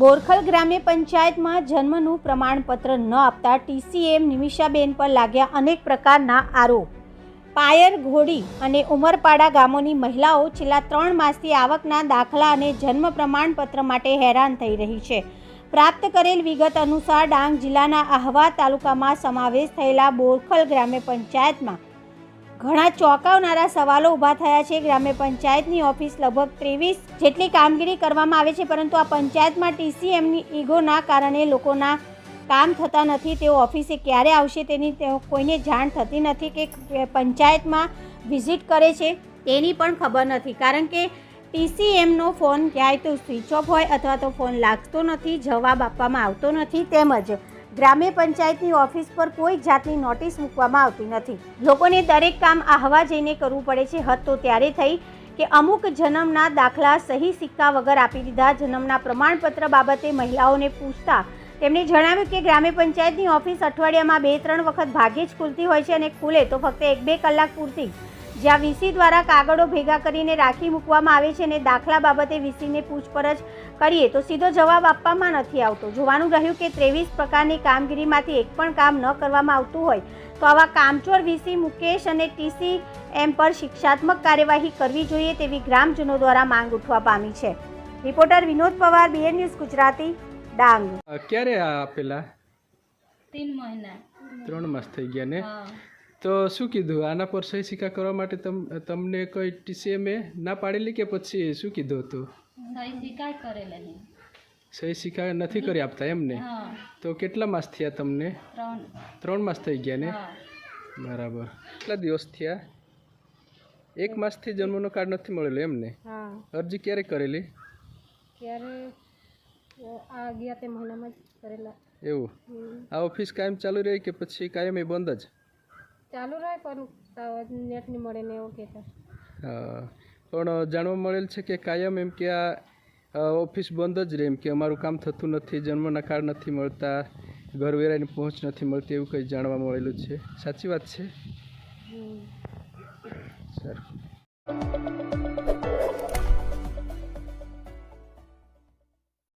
બોરખલ ગ્રામ્ય પંચાયતમાં જન્મનું પ્રમાણપત્ર ન આપતા ટીસીએમ નિમિષાબેન પર લાગ્યા અનેક પ્રકારના આરોપ. પાયર ઘોડી અને ઉમરપાડા ગામોની મહિલાઓ છેલ્લા ત્રણ માસથી આવકના દાખલા અને જન્મ પ્રમાણપત્ર માટે હેરાન થઈ રહી છે. પ્રાપ્ત કરેલ વિગત અનુસાર ડાંગ જિલ્લાના આહવા તાલુકામાં સમાવેશ થયેલા બોરખલ ગ્રામ્ય પંચાયતમાં ઘણા ચોંકાવનારા સવાલો ઊભા થયા છે. ગ્રામ્ય પંચાયતની ઓફિસ લગભગ ત્રેવીસ જેટલી કામગીરી કરવામાં આવે છે, પરંતુ આ પંચાયતમાં ટીસીએમની ઈગોના કારણે લોકોના કામ થતા નથી. તેઓ ઓફિસે ક્યારે આવશે તેની કોઈને જાણ થતી નથી કે પંચાયતમાં વિઝિટ કરે છે તેની પણ ખબર નથી. કારણ કે ટીસીએમનો ફોન ક્યાંય તો સ્વિચ ઓફ હોય અથવા તો ફોન લાગતો નથી, જવાબ આપવામાં આવતો નથી તેમજ ગ્રામ્ય પંચાયતની ઓફિસ પર કોઈ જાતની નોટિસ મૂકવામાં આવતી નથી. લોકોને દરેક કામ આહવા જઈને કરવું પડે છે. હદ તો ત્યારે થઈ કે અમુક જન્મના દાખલા સહી સિક્કા વગર આપી દીધા. જન્મના પ્રમાણપત્ર બાબતે મહિલાઓને પૂછતા તેમણે જણાવ્યું કે ગ્રામ્ય પંચાયતની ઓફિસ અઠવાડિયામાં બે ત્રણ વખત ભાગ્યે જ ખુલતી હોય છે અને ખુલે તો ફક્ત એક બે કલાક પૂરતી. જ્યાં વીસી દ્વારા કાગળો ભેગા કરીને રાખી મૂકવામાં આવે છે અને દાખલા બાબતે વીસીને પૂછપરછ કરીએ તો સીધો જવાબ આપવામાં નથી આવતો. જોવાનું રહ્યું કે ત્રેવીસ પ્રકારની કામગીરીમાંથી એક પણ કામ ન કરવામાં આવતું હોય તો આવા કામચોર વીસી મુકેશ અને ટીસી એમ પર શિક્ષાત્મક કાર્યવાહી કરવી જોઈએ તેવી ગ્રામજનો દ્વારા માંગ ઉઠવા પામી છે. Reporter Vinod Pawar BN news Gujarati Dang. ક્યારે આ પેલા? ત્રણ મહિના. ત્રણ માસ થઈ ગયા ને? તો શું કીધું? આના પર સહી સિક્કા કરવા માટે તમને કોઈ એ ના પાડેલી કે પછી શું કીધું હતું? સહી સિક્કા કરેલા નથી કરી આપતા એમને? તો કેટલા માસ થયા તમને? ત્રણ. માસ થઈ ગયા ને? બરાબર. કેટલા દિવસ થયા? એક માસથી જન્મનો કાર્ડ નથી મળેલો એમને? અરજી ક્યારે કરેલી? ક્યારે? આ ગયા તે મહિનામાં જ કરેલા. એવું? આ ઓફિસ કાયમ ચાલુ રહી કે પછી કાયમ એ બંધ જ? ચાલુ રહે પણ નેટ નહીં મળે ને એવું કહેતા પણ જાણવા મળેલ છે કે કાયમ એમ કે આ ઓફિસ બંધ જ રહે એમ કે અમારું કામ થતું નથી જન્મના કાર્ડ નથી મળતા ઘર વેરાની પહોંચ નથી મળતી એવું કંઈ જાણવા મળેલું છે. સાચી વાત છે? સર.